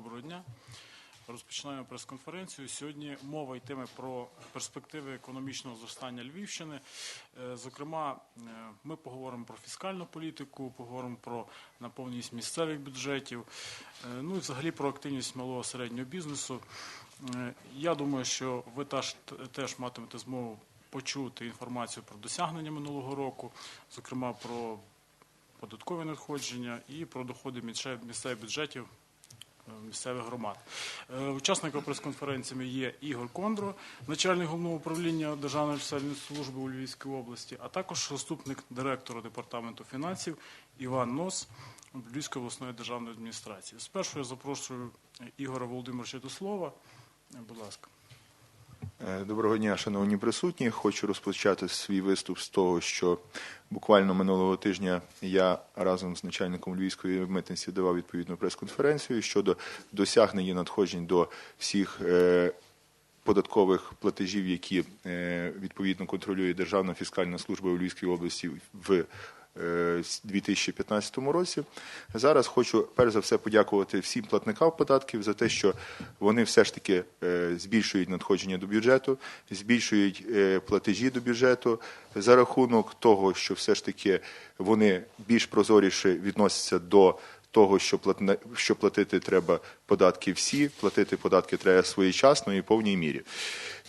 Доброго дня. Розпочинаємо прес-конференцію. Сьогодні мова йтиме про перспективи економічного зростання Львівщини. Е, Зокрема, е, ми поговоримо про фіскальну політику, поговоримо про наповненість місцевих бюджетів, е, ну і взагалі про активність малого середнього бізнесу. Я думаю, що ви теж, теж матимете змогу почути інформацію про досягнення минулого року, зокрема про податкові надходження і про доходи місцевих бюджетів місцевих громад. Учасниками прес-конференції є Ігор Кондро, начальник головного управління Державної соціальної служби у Львівській області, а також заступник директора департаменту фінансів Іван Нос Львівської обласної державної адміністрації. Спершу я запрошую Ігора Володимировича до слова. Е, Будь ласка. Е, Доброго дня, шановні присутні. Хочу розпочати свій виступ з того, що буквально минулого тижня я разом з начальником Львівської митниці давав відповідну прес-конференцію щодо досягнення надходжень до всіх е, податкових платежів, які е, відповідно контролює Державна фіскальна служба у Львівській області в 2015 році. Зараз хочу перш за все подякувати всім платникам податків за те, що вони все ж таки е, збільшують надходження до бюджету, збільшують е, платежі до бюджету за рахунок того, що все ж таки вони більш прозоріше відносяться до того, що платне, що платити треба податки всі, платити податки треба своєчасно і в повній мірі.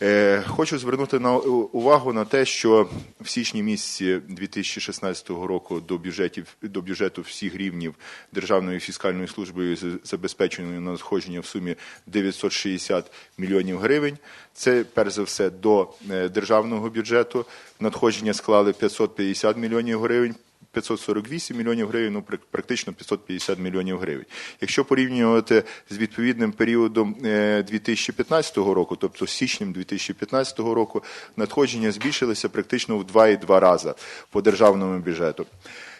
Е, хочу звернути на увагу на те, що в січні місяці 2016 року до бюджетів до бюджету всіх рівнів Державної фіскальної служби забезпечено надходження в сумі 960 мільйонів гривень. Це перш за все до е, державного бюджету. Надходження склали 550 мільйонів гривень. 548 мільйонів гривень, ну прак- практично 550 мільйонів гривень. Якщо порівнювати з відповідним періодом е, 2015 року, тобто з січнем 2015 року, надходження збільшилися практично в 2,2 рази по державному бюджету.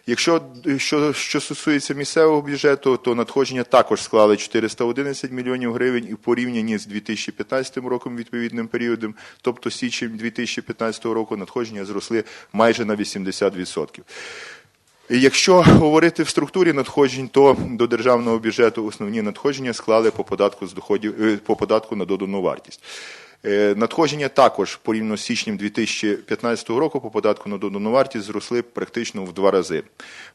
Якщо що, що стосується місцевого бюджету, то надходження також склали 411 мільйонів гривень і порівнянні з 2015 роком відповідним періодом, тобто січень 2015 року, надходження зросли майже на 80%. І Якщо говорити в структурі надходжень, то до державного бюджету основні надходження склали по податку з доходів е, по податку на додану вартість. Е, Надходження також порівняно з січнем 2015 року по податку на додану вартість зросли практично в два рази.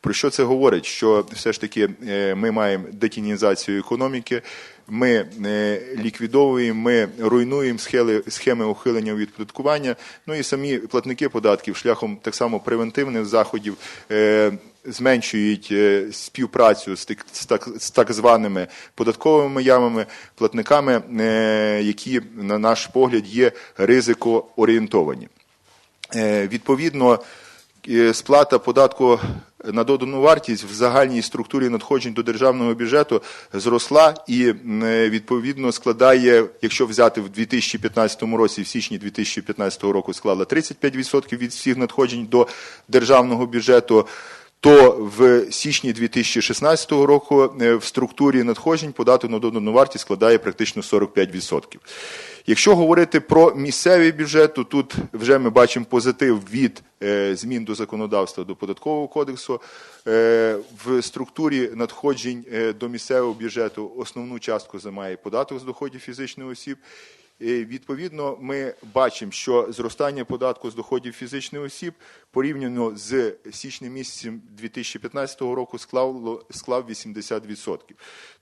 Про що це говорить? Що все ж таки е, ми маємо детінізацію економіки, ми е, ліквідовуємо, ми руйнуємо схеми, схеми ухилення від податкування. Ну і самі платники податків шляхом так само превентивних заходів. е, Зменшують е, співпрацю з так, званими податковими ямами, платниками, які, на наш погляд, є ризикоорієнтовані. Відповідно, сплата податку на додану вартість в загальній структурі надходжень до державного бюджету зросла і відповідно складає, якщо взяти в 2015 році, в січні 2015 року склала 35% від всіх надходжень до державного бюджету. То в січні 2016 року е, в структурі надходжень податок на додану вартість складає практично 45%. Якщо говорити про місцевий бюджет, то тут вже ми бачимо позитив від е, змін до законодавства до податкового кодексу. Е, в структурі надходжень до місцевого бюджету основну частку займає податок з доходів фізичних осіб. Відповідно, ми бачимо, що зростання податку з доходів фізичних осіб порівняно з січнем місяцем 2015 року склало склав 80%.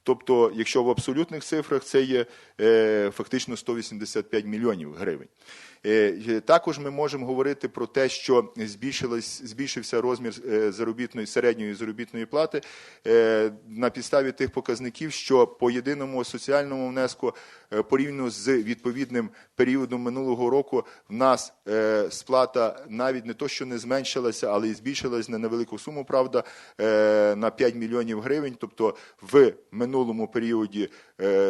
Тобто, якщо в абсолютних цифрах це є е, фактично 185 мільйонів гривень. Е, Також ми можемо говорити про те, що збільшився розмір е, заробітної середньої заробітної плати е, на підставі тих показників, що по єдиному соціальному внеску порівняно з відповідним періодом минулого року в нас сплата навіть не то, що не зменшилася, але і збільшилась на невелику суму, правда, на 5 мільйонів гривень. Тобто в минулому періоді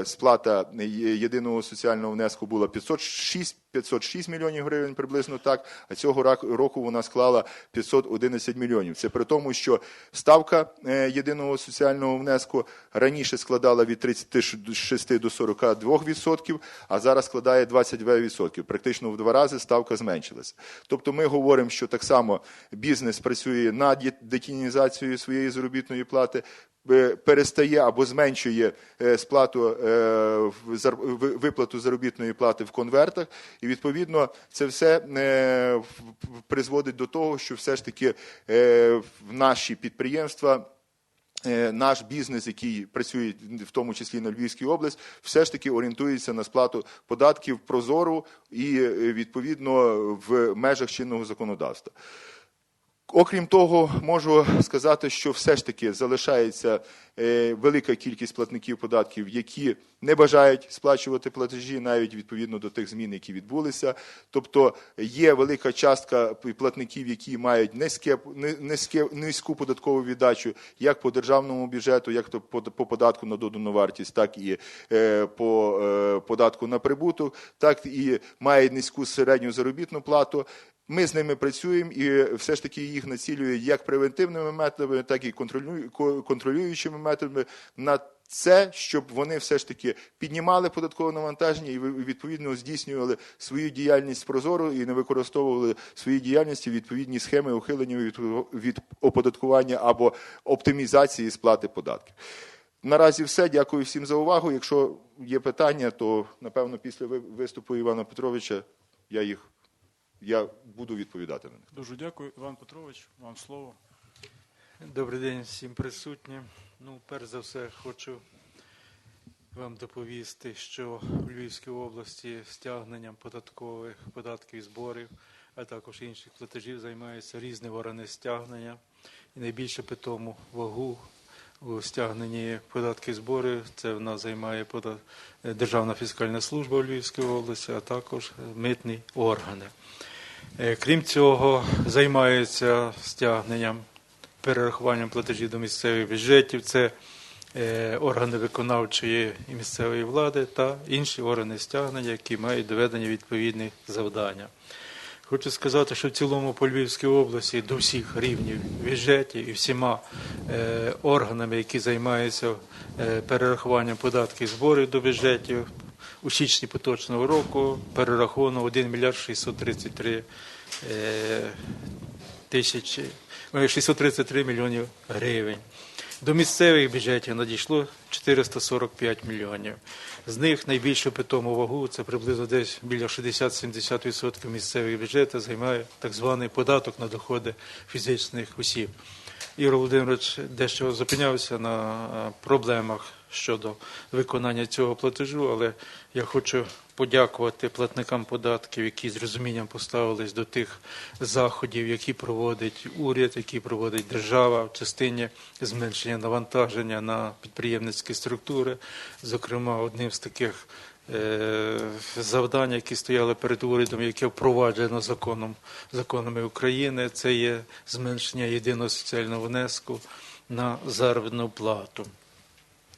сплата єдиного соціального внеску була 506 506 мільйонів гривень приблизно так, а цього року вона склала 511 мільйонів. Це при тому, що ставка е, єдиного соціального внеску раніше складала від 36 до 42 відсотків, а зараз складає 22 відсотки. Практично в два рази ставка зменшилася. Тобто ми говоримо, що так само бізнес працює над детінізацією своєї заробітної плати, перестає або зменшує е, сплату е, виплату заробітної плати в конвертах, і відповідно це все е, призводить до того, що все ж таки е, в наші підприємства. е, Наш бізнес, який працює в тому числі на Львівській область, все ж таки орієнтується на сплату податків прозору і е, відповідно в межах чинного законодавства. Окрім того, можу сказати, що все ж таки залишається е, велика кількість платників податків, які не бажають сплачувати платежі, навіть відповідно до тих змін, які відбулися. Тобто є велика частка платників, які мають низьке, низьке, низьку податкову віддачу як по державному бюджету, як то по, по податку на додану вартість, так і е, по е, податку на прибуток, так і мають низьку середню заробітну плату. Ми з ними працюємо і все ж таки їх націлюють як превентивними методами, так і контролюючими методами на це, щоб вони все ж таки піднімали податкове навантаження і відповідно здійснювали свою діяльність прозоро і не використовували свої діяльності відповідні схеми ухилення від оподаткування або оптимізації сплати податків. Наразі все. Дякую всім за увагу. Якщо є питання, то напевно після виступу Івана Петровича я їх я буду відповідати на них. Дуже дякую, Іван Петрович. Вам слово. Добрий день всім присутнім. Ну, перш за все, хочу вам доповісти, що в Львівській області стягненням податкових податків і зборів, а також інших платежів займаються різні органи стягнення. І найбільше питому вагу у стягненні податків і зборів це в нас займає Державна фіскальна служба у Львівській області, а також митні органи. Е, Крім цього, займаються стягненням перерахуванням платежів до місцевих бюджетів, це е, органи виконавчої і місцевої влади та інші органи стягнення, які мають доведені відповідні завдання. Хочу сказати, що в цілому по Львівській області до всіх рівнів бюджетів і всіма е, органами, які займаються е, перерахуванням податків зборів до бюджетів, у січні поточного року перераховано 1 мільярд 633 е, тисячі, ой, 633 мільйонів гривень. До місцевих бюджетів надійшло 445 мільйонів. З них найбільшу питому вагу, це приблизно десь біля 60-70% місцевих бюджетів, займає так званий податок на доходи фізичних осіб. Ігор Володимирович дещо зупинявся на е, проблемах щодо виконання цього платежу, але я хочу подякувати платникам податків, які з розумінням поставились до тих заходів, які проводить уряд, які проводить держава в частині зменшення навантаження на підприємницькі структури. Зокрема, одним з таких е, завдань, які стояли перед урядом, яке впроваджено законом, законами України, це є зменшення єдиного соціального внеску на заробітну плату.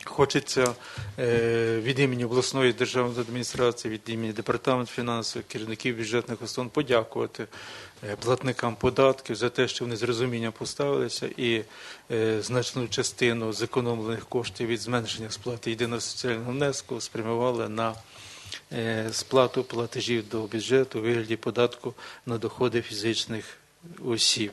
Хочеться е, від імені обласної державної адміністрації, від імені департаменту фінансів, керівників бюджетних установ подякувати платникам податків за те, що вони з розумінням поставилися і е, значну частину зекономлених коштів від зменшення сплати єдиного соціального внеску спрямували на е, сплату платежів до бюджету у вигляді податку на доходи фізичних осіб.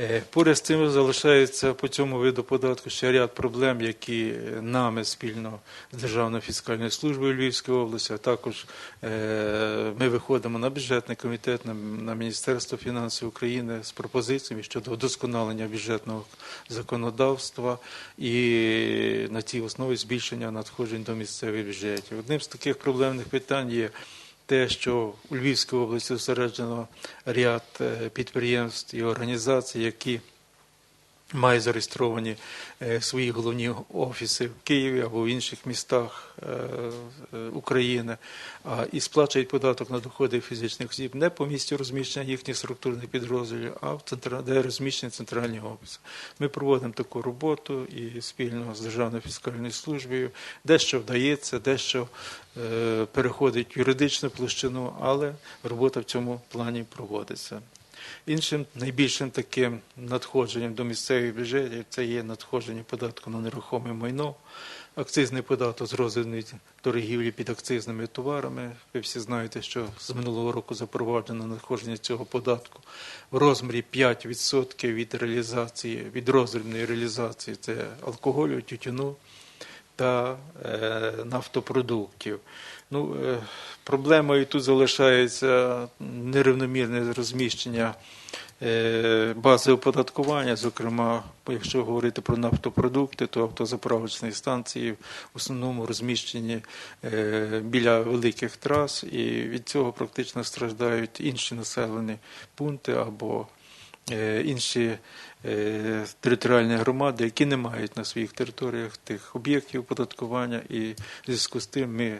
Е, Поряд з цим залишається по цьому виду податку ще ряд проблем, які е, нами спільно з Державною фіскальною службою Львівської області, а також е, ми виходимо на бюджетний комітет, на, Міністерство фінансів України з пропозиціями щодо вдосконалення бюджетного законодавства і на цій основі збільшення надходжень до місцевих бюджетів. Одним з таких проблемних питань є те, що у Львівській області зосереджено ряд е, підприємств і організацій, які мають зареєстровані е, свої головні офіси в Києві або в інших містах е, е, України, і сплачують податок на доходи фізичних осіб не по місці розміщення їхніх структурних підрозділів, а в центра, де розміщені центральні офіси. Ми проводимо таку роботу і спільно з Державною фіскальною службою, дещо вдається, дещо переходить в юридичну площину, але робота в цьому плані проводиться. Іншим найбільшим таким надходженням до місцевих бюджетів це є надходження податку на нерухоме майно. акцизний податок з розданої торгівлі під акцизними товарами. Ви всі знаєте, що з минулого року запроваджено надходження цього податку в розмірі 5% від реалізації, від роздрібної реалізації це алкоголю, тютюну та е, нафтопродуктів. Ну, е, проблемою тут залишається нерівномірне розміщення е, бази оподаткування. Зокрема, якщо говорити про нафтопродукти, то автозаправочні станції в основному розміщені е, біля великих трас, і від цього практично страждають інші населені пункти або інші територіальні громади, які не мають на своїх територіях тих об'єктів оподаткування, і в зв'язку з тим ми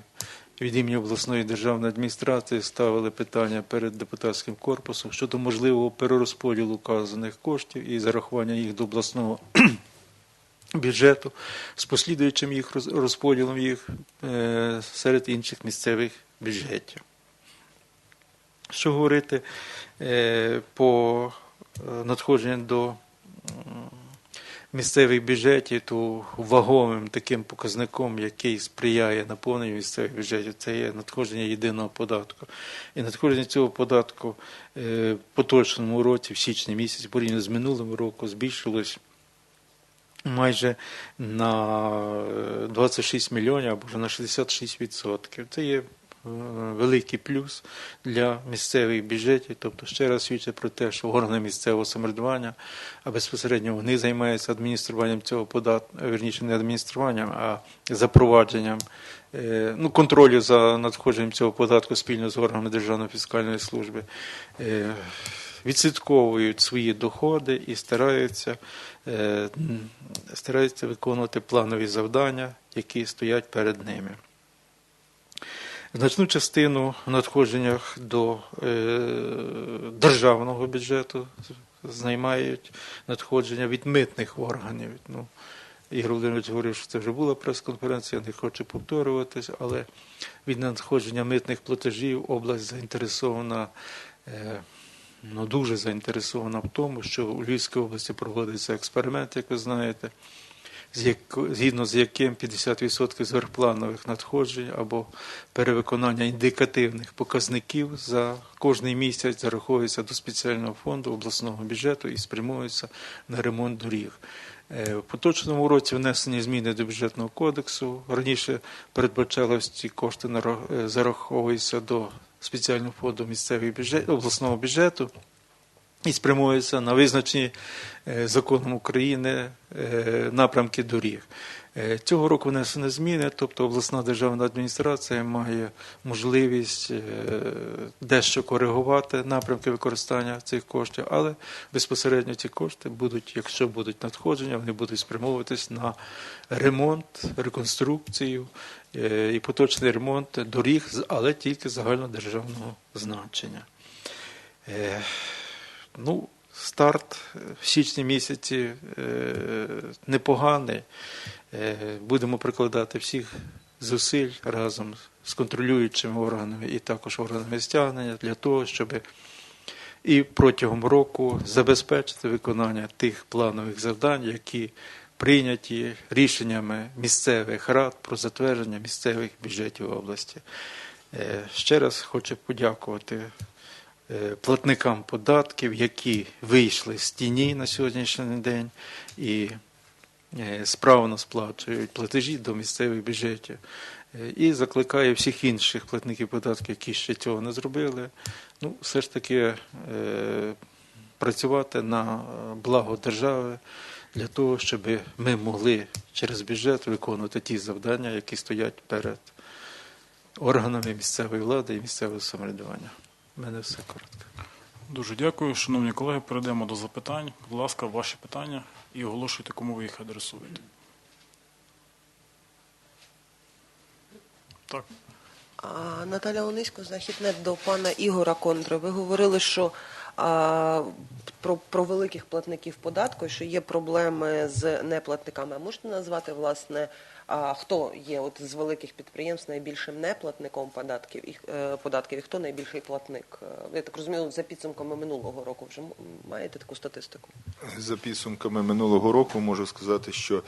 від імені обласної державної адміністрації ставили питання перед депутатським корпусом щодо можливого перерозподілу вказаних коштів і зарахування їх до обласного бюджету з послідуючим їх розподілом їх е, серед інших місцевих бюджетів. Що говорити е, по е, надходженню до місцевих бюджетів, то ваговим таким показником, який сприяє наповненню місцевих бюджетів, це є надходження єдиного податку. І надходження цього податку е, в поточному році, в січні місяці, порівняно з минулим роком, збільшилось майже на е, 26 мільйонів або на 66%. Це є е, великий плюс для місцевих бюджетів. Тобто, ще раз свідчить про те, що органи місцевого самоврядування, а безпосередньо вони займаються адмініструванням цього податку, верніше не адмініструванням, а запровадженням е, ну, контролю за надходженням цього податку спільно з органами Державної фіскальної служби. е, Відслідковують свої доходи і стараються, е, стараються виконувати планові завдання, які стоять перед ними. Значну частину надходженнях до е, державного бюджету займають надходження від митних органів. Ну, Ігор Володимирович говорив, що це вже була прес-конференція, не хочу повторюватись, але від надходження митних платежів область заінтересована, е, ну дуже заінтересована в тому, що у Львівській області проводиться експеримент, як ви знаєте, згідно з яким 50% зверхпланових надходжень або перевиконання індикативних показників за кожний місяць зараховується до спеціального фонду обласного бюджету і спрямується на ремонт доріг. Е, В поточному році внесені зміни до бюджетного кодексу. Раніше передбачалось ці кошти е, зараховуються до спеціального фонду місцевого бюджету, обласного бюджету і спрямується на визначені е, законом України е, напрямки доріг. Е, Цього року внесені зміни, тобто обласна державна адміністрація має можливість дещо коригувати напрямки використання цих коштів, але безпосередньо ці кошти будуть, якщо будуть надходження, вони будуть спрямовуватись на ремонт, реконструкцію і поточний ремонт доріг, але тільки загальнодержавного значення. Е, Ну, старт в січні місяці е, непоганий. Е, Будемо прикладати всіх зусиль разом з контролюючими органами і також органами стягнення для того, щоб і протягом року забезпечити виконання тих планових завдань, які прийняті рішеннями місцевих рад про затвердження місцевих бюджетів області. Е, Ще раз хочу подякувати е, платникам податків, які вийшли з тіні на сьогоднішній день і е, справно сплачують платежі до місцевих бюджетів. Е, І закликаю всіх інших платників податків, які ще цього не зробили, ну, все ж таки е, працювати на е, благо держави для того, щоб ми могли через бюджет виконувати ті завдання, які стоять перед органами місцевої влади і місцевого самоврядування. Мене все коротко. Дуже дякую. Шановні колеги, перейдемо до запитань. Будь ласка, ваші питання і оголошуйте, кому ви їх адресуєте. Так. А, Наталя Онисько, Західнет до пана Ігора Кондра. Ви говорили, що а, про, про великих платників податку, що є проблеми з неплатниками. А можете назвати, власне, а, хто є от з великих підприємств найбільшим неплатником податків і, е, податків і хто найбільший платник? Е, Я так розумію, за підсумками минулого року вже маєте таку статистику? За підсумками минулого року можу сказати, що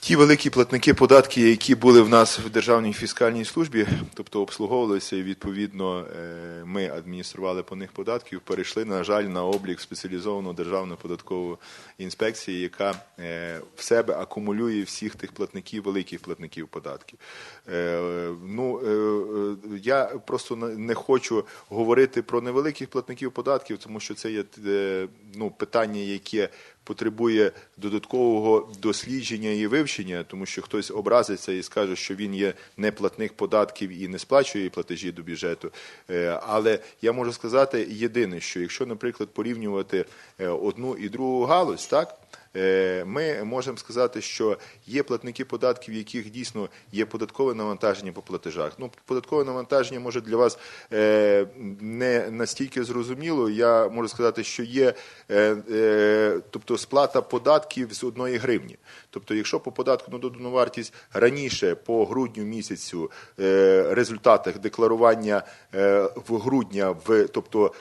Ті великі платники податки, які були в нас в Державній фіскальній службі, тобто обслуговувалися і відповідно е, ми адміністрували по них податків, перейшли, на жаль, на облік спеціалізовану державну податкову інспекцію, яка е, в себе акумулює всіх тих платників, великих платників податків. Е, Ну, я просто не хочу говорити про невеликих платників податків, тому що це є ну, питання, яке потребує додаткового дослідження і вивчення, тому що хтось образиться і скаже, що він є неплатних податків і не сплачує платежі до бюджету. Е, Але я можу сказати єдине, що якщо, наприклад, порівнювати е, одну і другу галузь, так. Е, Ми можемо сказати, що є платники податків, яких дійсно є податкове навантаження по платежах. Ну, податкове навантаження може для вас е, не настільки зрозуміло. Я можу сказати, що є е, тобто сплата податків з одної гривні. Тобто, якщо по податку на додану вартість раніше по грудню місяцю результатах декларування в грудня в тобто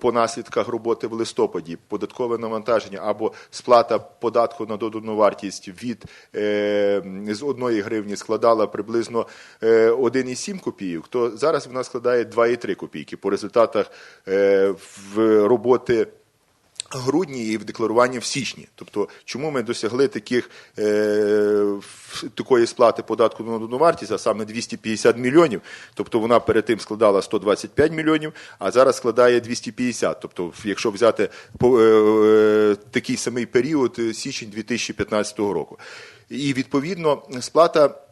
по наслідках роботи в листопаді податкове навантаження або сплата податку на додану вартість від е, з одної гривні складала приблизно е, 1,7 копійок, то зараз вона складає 2,3 копійки по результатах е, в роботи грудні і в декларуванні в січні. Тобто, чому ми досягли таких, е, такої сплати податку на додану вартість, а саме 250 мільйонів, тобто вона перед тим складала 125 мільйонів, а зараз складає 250. Тобто, якщо взяти е, е, такий самий період, е, січень 2015 року. І відповідно сплата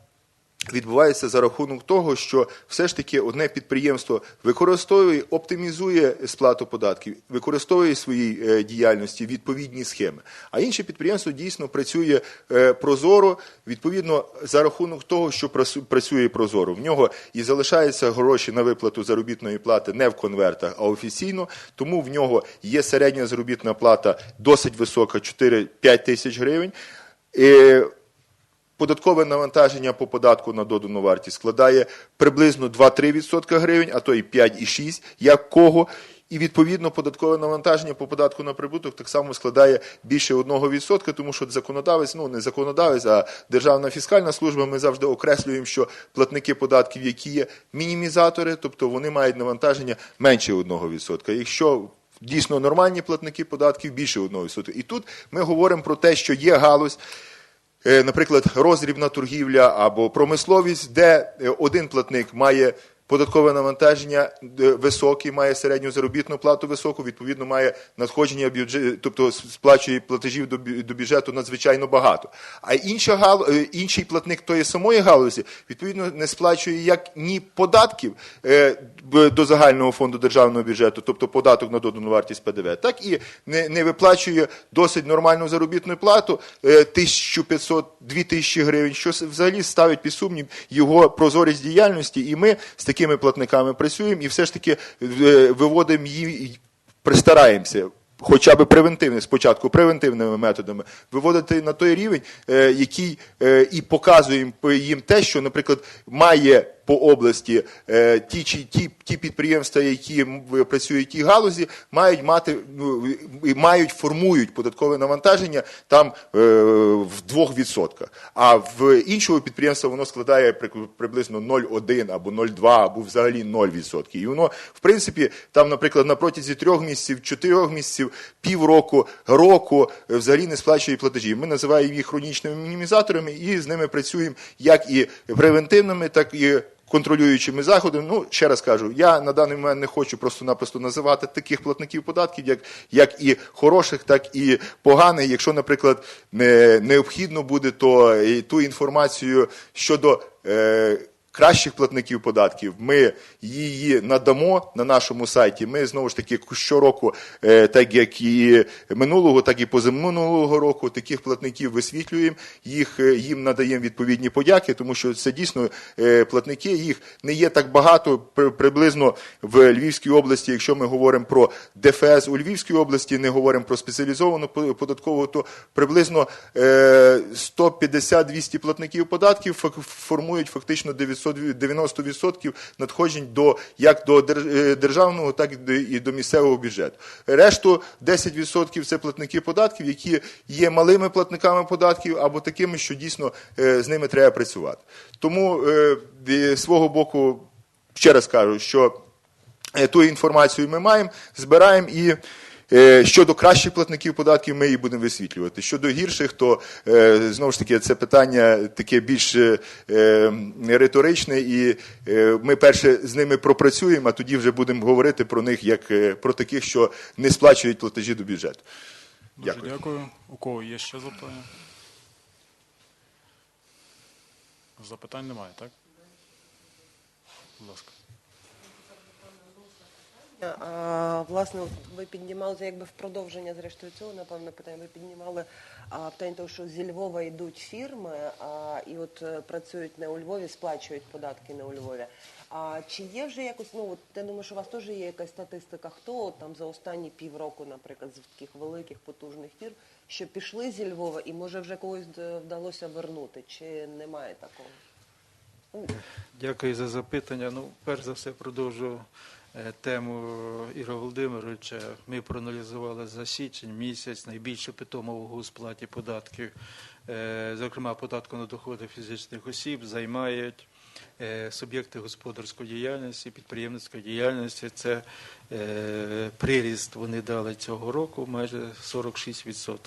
відбувається за рахунок того, що все ж таки одне підприємство використовує, оптимізує сплату податків, використовує в своїй е, діяльності відповідні схеми. А інше підприємство дійсно працює е, прозоро, відповідно за рахунок того, що працює прозоро. В нього і залишаються гроші на виплату заробітної плати не в конвертах, а офіційно. Тому в нього є середня заробітна плата досить висока 4-5 тисяч гривень. Податкове навантаження по податку на додану вартість складає приблизно 2-3% гривень, а то і 5,6%, як кого. І відповідно податкове навантаження по податку на прибуток так само складає більше 1%, тому що законодавець, ну не законодавець, а Державна фіскальна служба, ми завжди окреслюємо, що платники податків, які є мінімізатори, тобто вони мають навантаження менше 1%. Якщо дійсно нормальні платники податків більше 1%. І тут ми говоримо про те, що є галузь. Е, наприклад, розрібна торгівля або промисловість, де е, один платник має податкове навантаження е, високе, має середню заробітну плату високу, відповідно має надходження бюджет, тобто сплачує платежів до бюджету надзвичайно багато. А інша гал, е, інший платник тої самої галузі відповідно не сплачує як ні податків е, до загального фонду державного бюджету, тобто податок на додану вартість ПДВ, так і не, виплачує досить нормальну заробітну плату е, 1500-2000 гривень, що взагалі ставить під сумнів його прозорість діяльності. І ми з такими платниками працюємо і все ж таки е, виводимо її, пристараємося. Хоча б превентивне, спочатку превентивними методами виводити на той рівень, е, який е, і показуємо їм те, що, наприклад, має по області е, ті чи ті, ті підприємства, які працюють в тій галузі, мають мати ну, мають формують податкове навантаження там е, в 2%. А в іншого підприємства воно складає приблизно 0,1 або 0,2, або взагалі 0%. І воно, в принципі, там, наприклад, на протязі трьох місяців, чотирьох місяців, півроку, року е, взагалі не сплачує платежі. Ми називаємо їх хронічними мінімізаторами і з ними працюємо як і превентивними, так і контролюючими заходами. Ну, ще раз кажу, я на даний момент не хочу просто-напросто називати таких платників податків, як, як і хороших, так і поганих. Якщо, наприклад, не, необхідно буде, то і ту інформацію щодо. Е, Кращих платників податків ми її надамо на нашому сайті. Ми знову ж таки щороку, е, так як і минулого, так і позаминулого року, таких платників висвітлюємо. Їх е, їм надаємо відповідні подяки, тому що це дійсно е, платники. Їх не є так багато. Приблизно в Львівській області, якщо ми говоримо про ДФС у Львівській області, не говоримо про спеціалізовану по- податкову, то приблизно е, 150-200 платників податків формують фактично 900 90% надходжень до як до е, державного, так і до- місцевого бюджету. Решту 10% це платники податків, які є малими платниками податків або такими, що дійсно е, з ними треба працювати. Тому е, зі свого боку ще раз кажу, що е, ту інформацію ми маємо, збираємо і. Е, Щодо кращих платників податків ми її будемо висвітлювати. Щодо гірших, то е, знову ж таки це питання таке більш е, риторичне, і ми перше з ними пропрацюємо, а тоді вже будемо говорити про них як про таких, що не сплачують платежі до бюджету. Дуже Дякую. дякую. У кого є ще запитання? Запитань немає, так? Будь ласка. А, власне, ви піднімали якби в продовження зрештою цього, напевно, питання. Ви піднімали питання того, що зі Львова йдуть фірми, і от е, працюють не у Львові, сплачують податки не у Львові. А чи є вже якось, ну от я думаю, що у вас теж є якась статистика, хто там за останні півроку, наприклад, з таких великих потужних фірм, що пішли зі Львова, і може вже когось е, вдалося вернути, чи немає такого? Дякую за запитання. Ну, перш за все, продовжу тему Ігоря Володимировича. Ми проаналізували за січень місяць найбільше питомого у сплаті податків, е, зокрема податку на доходи фізичних осіб, займають е, суб'єкти господарської діяльності, підприємницької діяльності. Це е, приріст вони дали цього року майже 46%.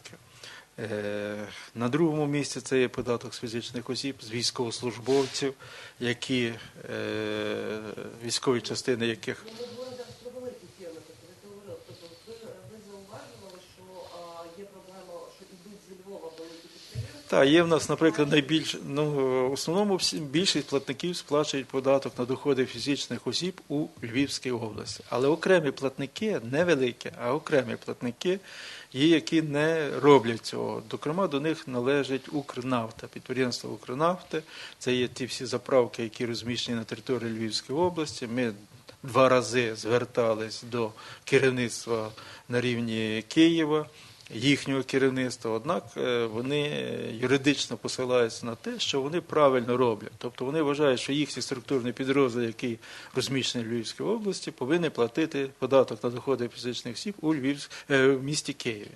Е, На другому місці це є податок з фізичних осіб, з військовослужбовців, які е, військові частини яких Ну, ми говоримо зараз про великі фірми, тобто ви говорили, тобто ви, ви зауважували, що а, є проблема, що йдуть зі Львова великі підприємства. та є в нас, наприклад, найбільш ну в основному всі більшість платників сплачують податок на доходи фізичних осіб у Львівській області. Але окремі платники, невеликі, а окремі платники є, які не роблять цього. Зокрема, до них належить Укрнафта, підприємство Укрнафти. Це є ті всі заправки, які розміщені на території Львівської області. Ми два рази звертались до керівництва на рівні Києва, їхнього керівництва. Однак е, вони юридично посилаються на те, що вони правильно роблять. Тобто вони вважають, що їхній структурний підрозділ, який розміщений в Львівській області, повинен платити податок на доходи фізичних осіб у Львів, е, в місті Києві.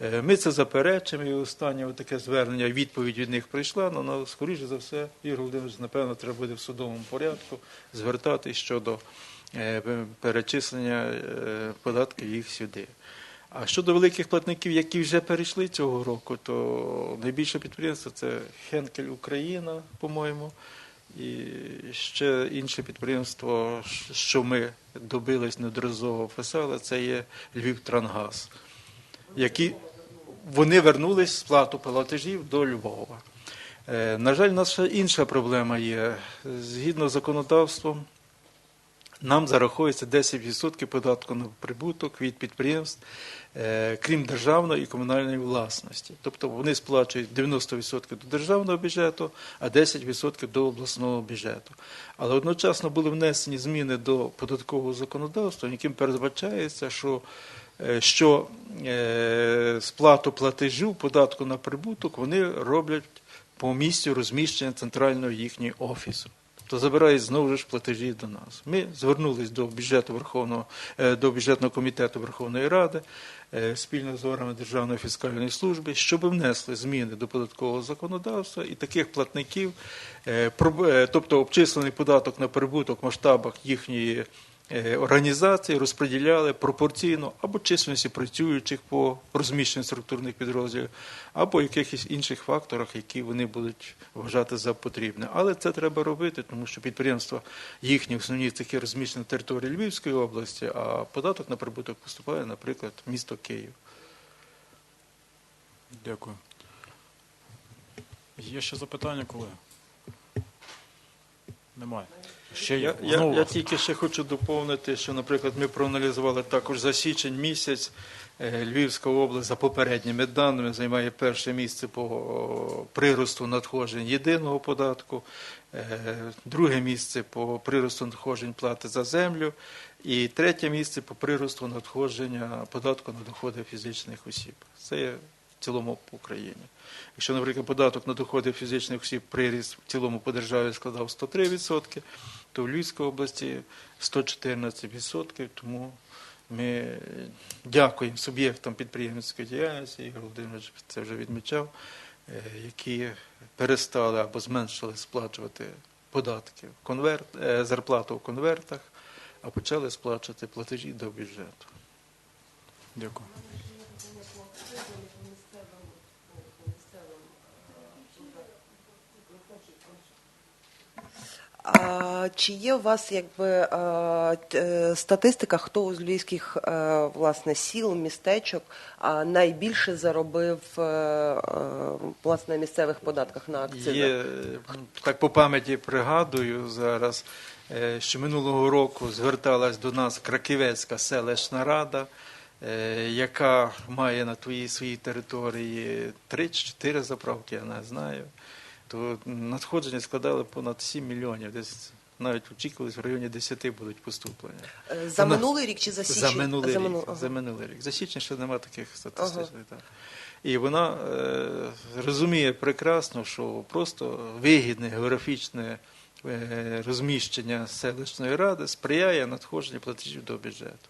Е, Ми це заперечимо, і останнє таке звернення, відповідь від них прийшла, але ну, скоріше за все, Ігор Володимирович, напевно, треба буде в судовому порядку звертатись щодо перечислення податків їх сюди. А щодо великих платників, які вже перейшли цього року, то найбільше підприємство це Хенкель Україна, по-моєму, і ще інше підприємство, що ми добились неодноразово писали, це є Львів Трангаз які вони вернулись з плату платежів до Львова. Е, На жаль, ще інша проблема є. Згідно з законодавством, нам зараховується 10% податку на прибуток від підприємств, е, крім державної і комунальної власності. Тобто вони сплачують 90% до державного бюджету, а 10% до обласного бюджету. Але одночасно були внесені зміни до податкового законодавства, яким передбачається, що е, що е, сплату платежу податку на прибуток вони роблять по місцю розміщення центрального їхнього офісу. Тобто забирають знову ж платежі до нас. Ми звернулись до бюджету Верховного е, до бюджетного комітету Верховної Ради е, спільно з органами Державної фіскальної служби, щоб внесли зміни до податкового законодавства і таких платників, е, тобто обчислений податок на прибуток в масштабах їхньої організації розподіляли пропорційно або численності працюючих по розміщенню структурних підрозділів, або якихось інших факторах, які вони будуть вважати за потрібне. Але це треба робити, тому що підприємства їхні основні цехи розміщені на території Львівської області, а податок на прибуток поступає, наприклад, місто Київ. Дякую. Є ще запитання, колеги? Немає. Ще. Я, я, я тільки ще хочу доповнити, що, наприклад, ми проаналізували також за січень місяць. Е, Львівська область за попередніми даними займає перше місце по приросту надходжень єдиного податку, е, друге місце по приросту надходжень плати за землю, і третє місце по приросту надходження податку на доходи фізичних осіб. Це є цілому по Україні. Якщо, наприклад, податок на доходи фізичних осіб приріст в цілому по державі складав 103%, то в Львівській області 114%, тому ми дякуємо суб'єктам підприємницької діяльності, Ігор Володимирович це вже відмічав, е, які перестали або зменшили сплачувати податки, в конверт, е, зарплату в конвертах, а почали сплачувати платежі до бюджету. Дякую. А, чи є у вас якби статистика, хто з львівських власне сіл, містечок найбільше заробив власне місцевих податках на акцизи? Є, так по пам'яті пригадую зараз, е, що минулого року зверталась до нас Краківецька селищна рада, е, яка має на твоїй своїй території 3-4 заправки, я не знаю. То надходження складали понад 7 мільйонів, десь навіть очікувалось в районі 10 будуть поступлення. Е, За Вона- минулий рік чи за січень? За минулий За рік. ага. За минулий рік. За січень ще немає таких статистичних даних. І вона е, розуміє прекрасно, що просто вигідне географічне е, розміщення селищної ради сприяє надходженню платежів до бюджету.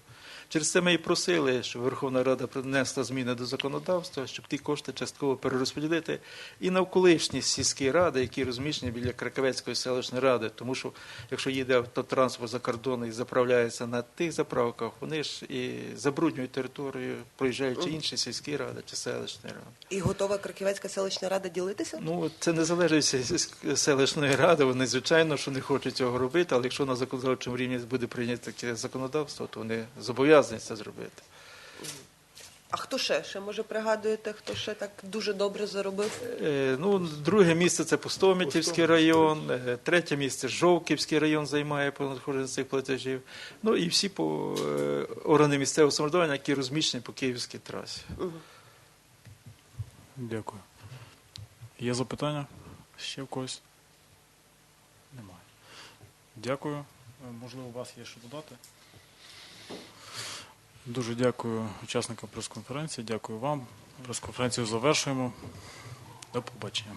Через це ми і просили, щоб Верховна Рада принесла зміни до законодавства, щоб ті кошти частково перерозподілити і навколишні сільські ради, які розміщені біля Краківецької селищної ради. Тому що якщо їде автотранспорт за кордон і заправляється на тих заправках, вони ж і забруднюють територію, проїжджаючи інші сільські ради чи селищні ради. І готова Краківецька селищна рада ділитися? Ну, це не залежить від селищної ради. Вони, звичайно, що не хочуть цього робити, але якщо на законодавчому рівні буде прийнято таке законодавство, то вони зобов'язані це зробити. А хто ще? Ще може пригадуєте, хто ще так дуже добре заробив? Е, Ну, друге місце це Пустомитівський район, е, третє місце Жовківський район займає по надходженню цих платежів. Ну і всі по е, органи місцевого самоврядування, які розміщені по Київській трасі. Дякую. Є запитання? Ще в когось? Немає. Дякую. Е, Можливо, у вас є що додати? Дуже дякую учасникам прес-конференції. Дякую вам. Прес-конференцію завершуємо. До побачення.